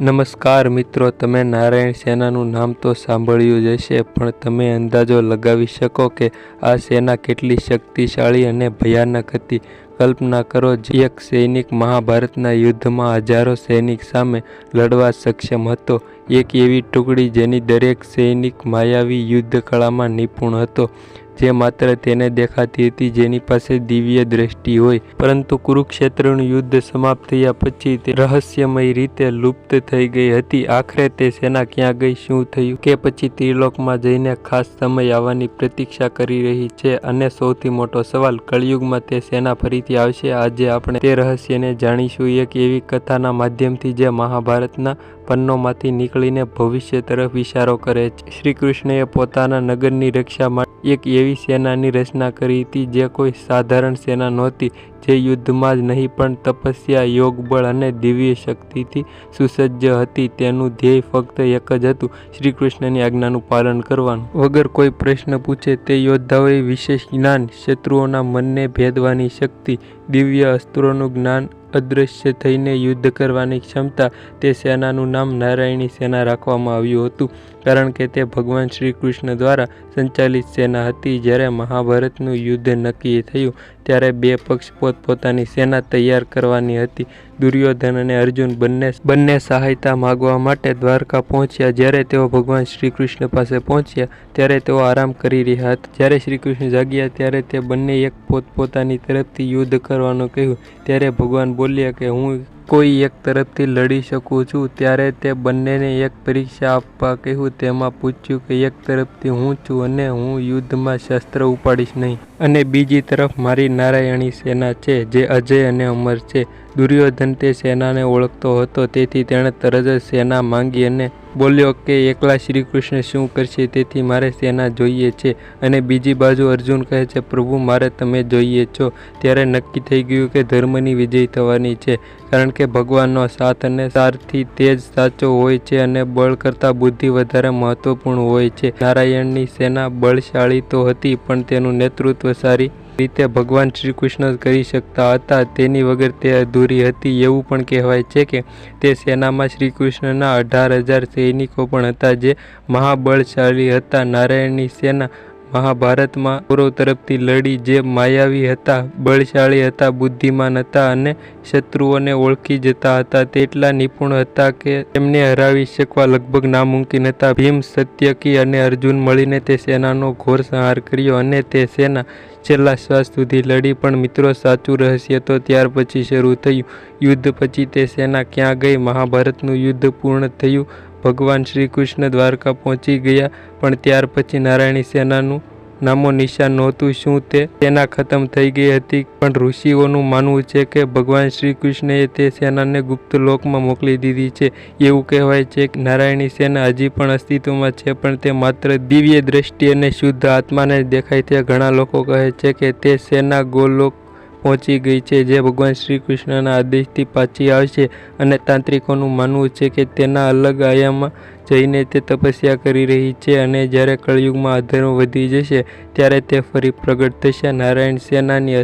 નમસ્કાર મિત્રો, તમે નારાયણ સેનાનું નામ તો સાંભળ્યું જ હશે, પણ તમે અંદાજો લગાવી શકો કે આ સેના કેટલી શક્તિશાળી અને ભયાનક હતી. કલ્પના કરો, જે એક સૈનિક મહાભારતના યુદ્ધમાં હજારો સૈનિક સામે લડવા સક્ષમ હતો. એક એવી ટુકડી જેની દરેક સૈનિક માયાવી યુદ્ધ કળામાં નિપુણ હતો. જે માત્ર તેને દેખાતી હતી જેની પાસે દિવ્ય દ્રષ્ટિ હોય, પરંતુ કુરુક્ષેત્રનું યુદ્ધ સમાપ્ત થયા પછી તે રહસ્યમય રીતે લુપ્ત થઈ ગઈ હતી. આખરે તે સેના ક્યાં ગઈ, શું થયું કે પછી ત્રિલોકમાં જઈને ખાસ સમય આવવાની પ્રતીક્ષા કરી રહી છે? અને સૌથી મોટો સવાલ, કળિયુગમાં તે સેના ફરીથી આવશે? આજે આપણે તે રહસ્યને જાણીશું. એક એવી કથાના માધ્યમથી જે મહાભારતના પન્નોમાંથી નીકળીને ભવિષ્ય તરફ ઇશારો કરે છે. શ્રી કૃષ્ણએ પોતાના નગરની રક્ષા માટે એક એવી સેનાની રચના કરી હતી જે કોઈ સાધારણ સેના નહોતી, જે યુદ્ધમાં જ નહીં, પણ તપસ્યા, યોગબળ અને દિવ્ય શક્તિથી સુસજ્જ હતી. તેનું ધ્યેય ફક્ત એક જ હતું શ્રી કૃષ્ણની આજ્ઞાનું પાલન કરવાનું. વગર કોઈ પ્રશ્ન પૂછે તે યોદ્ધાઓએ વિશેષ જ્ઞાન, શત્રુઓના મનને ભેદવાની શક્તિ, દિવ્ય અસ્ત્રોનું જ્ઞાન અદૃશ્ય થઈને યુદ્ધ કરવાની ક્ષમતા તે સેનાનું નામ નારાયણી સેના રાખવામાં આવ્યું હતું. કારણ કે તે ભગવાન શ્રી કૃષ્ણ દ્વારા સંચાલિત સેના હતી, જ્યારે મહાભારતનું યુદ્ધ નક્કી થયું. ત્યારે બે પક્ષ પોતપોતાની સેના તૈયાર કરવાની હતી. દુર્યોધન અને અર્જુન બંને બંને સહાયતા માગવા માટે દ્વારકા પહોંચ્યા. જ્યારે તેઓ ભગવાન શ્રી કૃષ્ણ પાસે પહોંચ્યા, ત્યારે તેઓ આરામ કરી રહ્યા હતા. જ્યારે શ્રી કૃષ્ણ જાગ્યા, ત્યારે તે બંને એક પોતપોતાની તરફથી યુદ્ધ કરવાનું કહ્યું. ત્યારે ભગવાન બોલ્યા કે હું કોઈ એક તરફથી લડી શકું છું, ત્યારે તે બંનેને એક પરીક્ષા આપવા કહ્યું. તેમાં પૂછ્યું કે એક તરફથી હું છું અને હું યુદ્ધમાં શસ્ત્ર ઉપાડીશ નહીં. અને બીજી તરફ મારી નારાયણી સેના છે, જે અજય અને અમર છે. દુર્યોધન તે સેનાને ઓળખતો હતો. તેથી તેણે તરત જ સેના માંગી અને બોલ્યો કે, એકલા શ્રી કૃષ્ણ શું કરશે? તેથી મારે સેના જોઈએ છે અને બીજી બાજુ અર્જુન કહે છે, પ્રભુ, મારે તમે જોઈએ છો. ત્યારે નક્કી થઈ ગયું કે ધર્મની વિજય થવાની છે, કારણ કે ભગવાનનો સાથ અને સારથી તે જ સાચો હોય છે અને બળ કરતાં બુદ્ધિ વધારે મહત્વપૂર્ણ હોય છે. નારાયણની સેના બળશાળી તો હતી, પણ તેનું નેતૃત્વ સારી રીતે ભગવાન શ્રી કૃષ્ણ કરી શકતા હતા, તેની વગર તે અધૂરી હતી. એવું પણ કહેવાય છે કે તે સેનામાં શ્રી કૃષ્ણના અઢાર હજાર સૈનિકો પણ હતા, જે મહાબળશાળી હતા. નારાયણની સેના મહાભારતમાં કૌરવ તરફથી લડી જે માયાવી હતા, બળશાળી હતા, બુદ્ધિમાન હતા અને શત્રુઓને ઓળખી જતા હતા, તેટલા નિપુણ હતા કે તેમને હરાવી શકવા લગભગ નામુમકિન હતા. ભીમ, સત્યકી અને અર્જુન મળીને તે સેનાનો ઘોર સંહાર કર્યો અને તે સેના છેલ્લા શ્વાસ સુધી લડી. પણ મિત્રો, સાચું રહસ્ય તો ત્યાર પછી શરૂ થયું. યુદ્ધ પછી તે સેના ક્યાં ગઈ? મહાભારતનું યુદ્ધ પૂર્ણ થયું. ભગવાન શ્રી કૃષ્ણ દ્વારકા પહોંચી ગયા, પણ ત્યાર પછી નારાયણી સેનાનું નામો નિશાન નહોતું. શું તે? સેના ખતમ થઈ ગઈ હતી, પણ ઋષિઓનું માનવું છે કે ભગવાન શ્રી કૃષ્ણએ તે સેનાને ગુપ્ત લોકમાં મોકલી દીધી છે. એવું કહેવાય છે કે નારાયણી સેના હજી પણ અસ્તિત્વમાં છે, પણ તે માત્ર દિવ્ય દ્રષ્ટિ અને શુદ્ધ આત્માને દેખાય. છે ઘણા લોકો કહે છે કે તે સેના ગોલોક પહોંચી ગઈ છે, જે ભગવાન શ્રી કૃષ્ણના આદેશથી પાછી આવશે અને તાંત્રિકોનું માનવું છે કે તેના અલગ આયામમાં જઈને તે તપસ્યા કરી રહી છે અને જ્યારે કળિયુગમાં અધર્મ વધી જશે, ત્યારે તે ફરી પ્રગટ થશે. નારાયણ સેનાની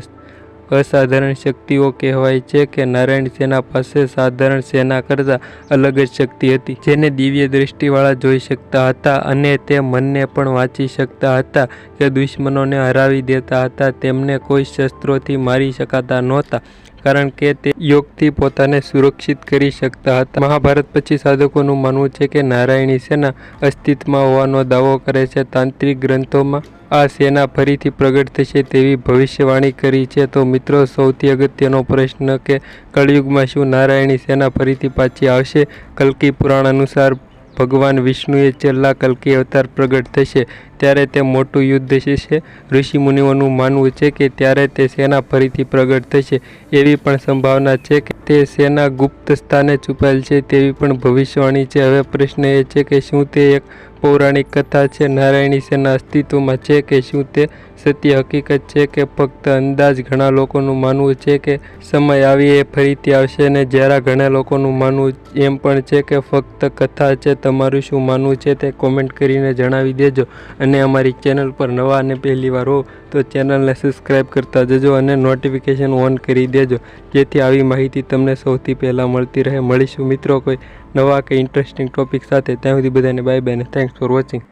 અસાધારણ શક્તિઓ કહેવાય છે કે નારાયણ સેના પાસે સાધારણ સેના કરતાં અલગ જ શક્તિ હતી. જેને દિવ્ય દૃષ્ટિવાળા જોઈ શકતા હતા અને તે મનને પણ વાંચી શકતા હતા કે દુશ્મનોને હરાવી દેતા હતા, તેમને કોઈ શસ્ત્રોથી મારી શકાતા નહોતા, કારણ કે તે યોગથી પોતાને સુરક્ષિત કરી શકતા હતા. મહાભારત પછી સાધકોનું માનવું છે કે નારાયણી સેના અસ્તિત્વમાં હોવાનો દાવો કરે છે તાંત્રિક ગ્રંથોમાં. આ સેના ફરીથી પ્રગટ થશે તેવી ભવિષ્યવાણી કરી છે. તો મિત્રો, સૌથી અગત્યનો પ્રશ્ન કે કળિયુગમાં શું નારાયણી સેના ફરીથી પાછી આવશે? કલ્કી પુરાણ અનુસાર ભગવાન વિષ્ણુએ છેલ્લા કલ્કી અવતાર પ્રગટ થશે. ત્યારે તે મોટું યુદ્ધ થશે ઋષિમુનિઓનું માનવું છે કે ત્યારે તે સેના ફરીથી પ્રગટ થશે. એવી પણ સંભાવના છે કે તે સેના ગુપ્ત સ્થાને છુપાયેલ છે તેવી પણ ભવિષ્યવાણી છે. હવે પ્રશ્ન એ છે કે શું તે એક પૌરાણિક કથા છે? નારાયણી સેના અસ્તિત્વમાં છે કે શું તે સત્ય હકીકત છે કે ફક્ત અંદાજ ઘણા લોકોનું માનવું છે કે સમય આવી એ ફરીથી આવશે અને જ્યારે ઘણા લોકોનું માનવું એમ પણ છે કે ફક્ત કથા છે? તમારું શું માનવું છે તે કોમેન્ટ કરીને જણાવી દેજો. અને અને અમારી ચેનલ પર નવા અને પહેલી વાર હો, તો ચેનલને સબસ્ક્રાઈબ કરતા જજો અને નોટિફિકેશન ઓન કરી દેજો. જેથી આવી માહિતી તમને સૌથી પહેલાં મળતી રહે. મળીશું મિત્રો કોઈ નવા કે ઇન્ટરેસ્ટિંગ ટોપિક સાથે. ત્યાં સુધી બધાને બાય બાય ને થેન્ક્સ ફોર વોચિંગ